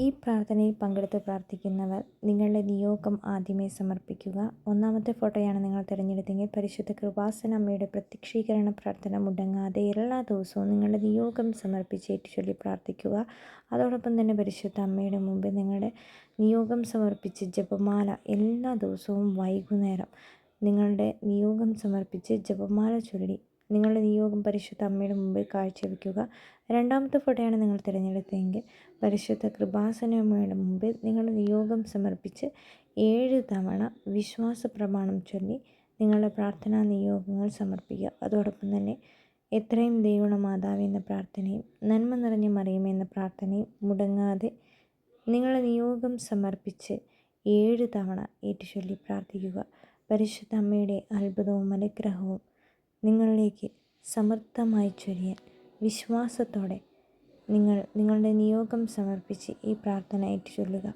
ഈ പ്രാർത്ഥനയിൽ പങ്കെടുത്ത് പ്രാർത്ഥിക്കുന്നവർ നിങ്ങളുടെ നിയോഗം ആദ്യമേ സമർപ്പിക്കുക. ഒന്നാമത്തെ ഫോട്ടോയാണ് നിങ്ങൾ തിരഞ്ഞെടുത്തെങ്കിൽ പരിശുദ്ധ കൃപാസന അമ്മയുടെ പ്രത്യക്ഷീകരണ പ്രാർത്ഥന മുടങ്ങാതെ എല്ലാ ദിവസവും നിങ്ങളുടെ നിയോഗം സമർപ്പിച്ച് ഏറ്റുചൊല്ലി പ്രാർത്ഥിക്കുക. അതോടൊപ്പം തന്നെ പരിശുദ്ധ അമ്മയുടെ മുമ്പിൽ നിങ്ങളുടെ നിയോഗം സമർപ്പിച്ച് ജപമാല എല്ലാ ദിവസവും വൈകുന്നേരം നിങ്ങളുടെ നിയോഗം സമർപ്പിച്ച് ജപമാല ചൊല്ലി നിങ്ങളുടെ നിയോഗം പരിശുദ്ധ അമ്മയുടെ മുമ്പിൽ കാഴ്ചവെക്കുക രണ്ടാമത്തെ ഫോട്ടോയാണ് നിങ്ങൾ തിരഞ്ഞെടുത്തതെങ്കിൽ പരിശുദ്ധ കൃപാസനമ്മയുടെ മുമ്പിൽ നിങ്ങളുടെ നിയോഗം സമർപ്പിച്ച് ഏഴ് തവണ വിശ്വാസ പ്രമാണം ചൊല്ലി നിങ്ങളുടെ പ്രാർത്ഥനാ നിയോഗങ്ങൾ സമർപ്പിക്കുക. അതോടൊപ്പം തന്നെ എത്രയും ദൈവണ മാതാവ് എന്ന പ്രാർത്ഥനയും നന്മ നിറഞ്ഞ മറിയുമെന്ന പ്രാർത്ഥനയും മുടങ്ങാതെ നിങ്ങളുടെ നിയോഗം സമർപ്പിച്ച് ഏഴ് തവണ ഏറ്റുചൊല്ലി പ്രാർത്ഥിക്കുക. പരിശുദ്ധ അമ്മയുടെ അത്ഭുതവും അനുഗ്രഹവും നിങ്ങളിലേക്ക് സമർത്ഥമായി ചൊരിയാൻ വിശ്വാസത്തോടെ നിങ്ങൾ നിങ്ങളുടെ നിയോഗം സമർപ്പിച്ച് ഈ പ്രാർത്ഥന ഏറ്റുചൊല്ലുക.